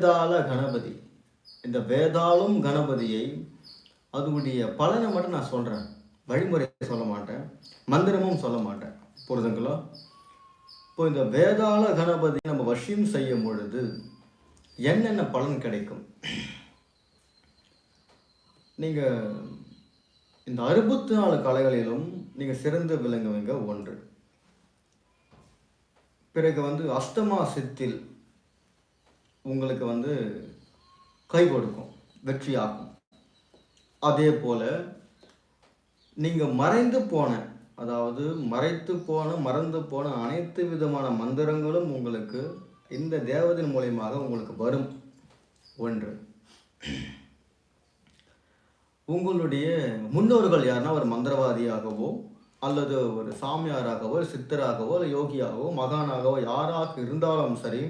வேதாள கணபதி. இந்த வேதாளும் கணபதியை அதனுடைய பலனை மட்டும் நான் சொல்கிறேன் வழிமுறை சொல்ல மாட்டேன். மந்திரமும் சொல்ல மாட்டேன். புரிதுங்களா இப்போ இந்த வேதாள கணபதி நம்ம வசியம் செய்யும் பொழுது என்னென்ன பலன் கிடைக்கும்? நீங்கள் இந்த அறுபத்தி நாலு கலைகளிலும் நீங்கள் சிறந்து விளங்குவீங்க ஒன்று. பிறகு வந்து அஷ்டமா சித்தில் உங்களுக்கு வந்து கை கொடுக்கும் வெற்றியாகும் அதே போல் நீங்கள் மறைந்து போன அதாவது மறைத்து போன மறந்து போன அனைத்து விதமான மந்திரங்களும் உங்களுக்கு இந்த தேவதையின் மூலியமாக உங்களுக்கு வரும். ஒன்று. உங்களுடைய முன்னோர்கள் யாருன்னா ஒரு மந்திரவாதியாகவோ அல்லது ஒரு சாமியாராகவோ சித்தராகவோ யோகியாகவோ மகானாகவோ யாராக இருந்தாலும் சரி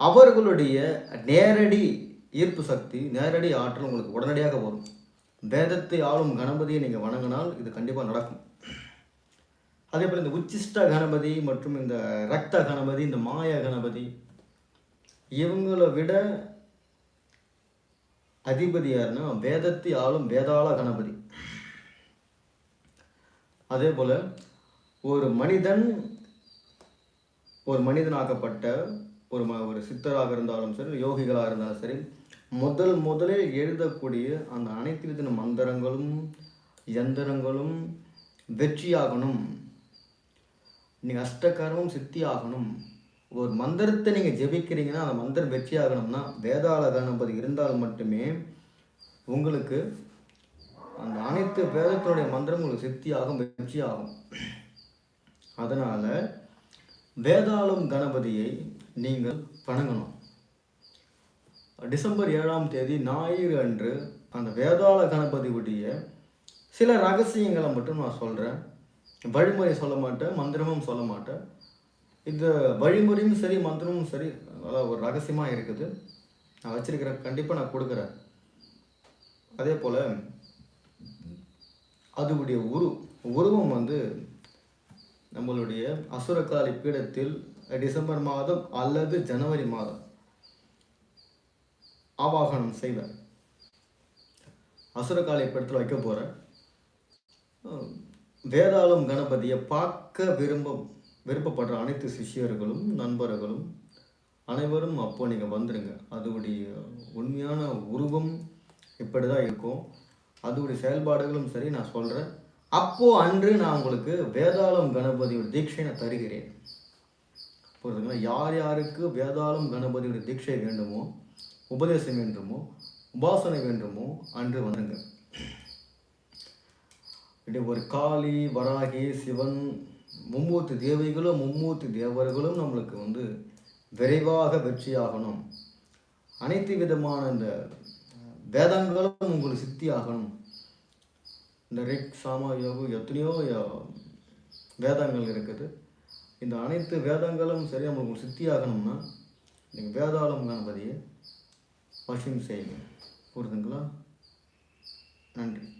அவர்களுடைய நேரடி ஈர்ப்பு சக்தி நேரடி ஆற்றல் உங்களுக்கு உடனடியாக வரும். வேதத்தை ஆளும் கணபதியை நீங்கள் வணங்கினால் இது கண்டிப்பாக நடக்கும். அதே போல் இந்த உச்சிஷ்ட கணபதி மற்றும் இந்த ரத்த கணபதி இந்த மாய கணபதி இவங்களை விட அதிபதி யாருன்னா வேதத்தை ஆளும் வேதாள கணபதி. அதே போல் ஒரு மனிதன் ஒரு மனிதனாக்கப்பட்ட ஒரு ம ஒரு சித்தராக இருந்தாலும் சரி யோகிகளாக இருந்தாலும் சரி முதல் முதலில் எழுதக்கூடிய அந்த அனைத்து வித மந்திரங்களும் யந்திரங்களும் வெற்றியாகணும். நீங்கள் அஷ்டகரமும் சித்தி ஆகணும் ஒரு மந்திரத்தை நீங்கள் ஜெபிக்கிறீங்கன்னா அந்த மந்திரம் வெற்றி ஆகணும்னா வேதாள கணபதி இருந்தால் மட்டுமே உங்களுக்கு அந்த அனைத்து வேதத்தினுடைய மந்திரம் உங்களுக்கு சித்தியாகும் வெற்றியாகும். அதனால் வேதாளம் கணபதியை நீங்கள் வணங்கணும். டிசம்பர் ஏழாம் தேதி ஞாயிறு அன்று அந்த வேதாள கணபதியுடைய சில ரகசியங்களை மட்டும் நான் சொல்கிறேன் வழிமுறை சொல்ல மாட்டேன் மந்திரமும் சொல்ல மாட்டேன். இந்த வழிமுறையும் சரி மந்திரமும் சரி அதாவது ஒரு ரகசியமாக இருக்குது. நான் வச்சிருக்கிறேன் கண்டிப்பாக நான் கொடுக்குறேன். அதே போல் அதுவுடைய உரு உருவம் வந்து நம்மளுடைய அசுரக்காலி பீடத்தில் டிசம்பர் மாதம் அல்லது ஜனவரி மாதம் ஆவாகனம் செய்வேன் அசுரக்காலி பீடத்தில் வைக்க போகிறேன் வேதாளம் கணபதியை பார்க்க விரும்பும் விருப்பப்படுற அனைத்து சிஷியர்களும் நண்பர்களும் அனைவரும் அப்போ நீங்கள் வந்துடுங்க அதோடைய உண்மையான உருவம் இப்படி தான் இருக்கும். அதோடைய செயல்பாடுகளும் சரி நான் சொல்கிறேன் அப்போது அன்று நான் உங்களுக்கு வேதாளம் கணபதியோட தீட்சை நான் தருகிறேன். புரியுதுங்களா யார் யாருக்கு வேதாளம் கணபதியோட தீட்சை வேண்டுமோ உபதேசம் வேண்டுமோ உபாசனை வேண்டுமோ அன்று வந்துங்க ஒரு காளி வராகி சிவன் மும்மூர்த்தி தேவிகளும் மும்மூர்த்தி தேவர்களும் நம்மளுக்கு வந்து விரைவாக வெற்றியாகணும். அனைத்து விதமான இந்த வேதங்களும் உங்களுக்கு சித்தி ஆகணும் இந்த ரிக் சாமா யோகு எத்தனையோ வேதங்கள் இருக்குது. இந்த அனைத்து வேதங்களும் சரி நம்மளுக்கு சித்தியாகணும்னா நீங்கள் வேதாளம் கணபதியை வசியம் செய்யுங்க. புரிதுங்களா? நன்றி.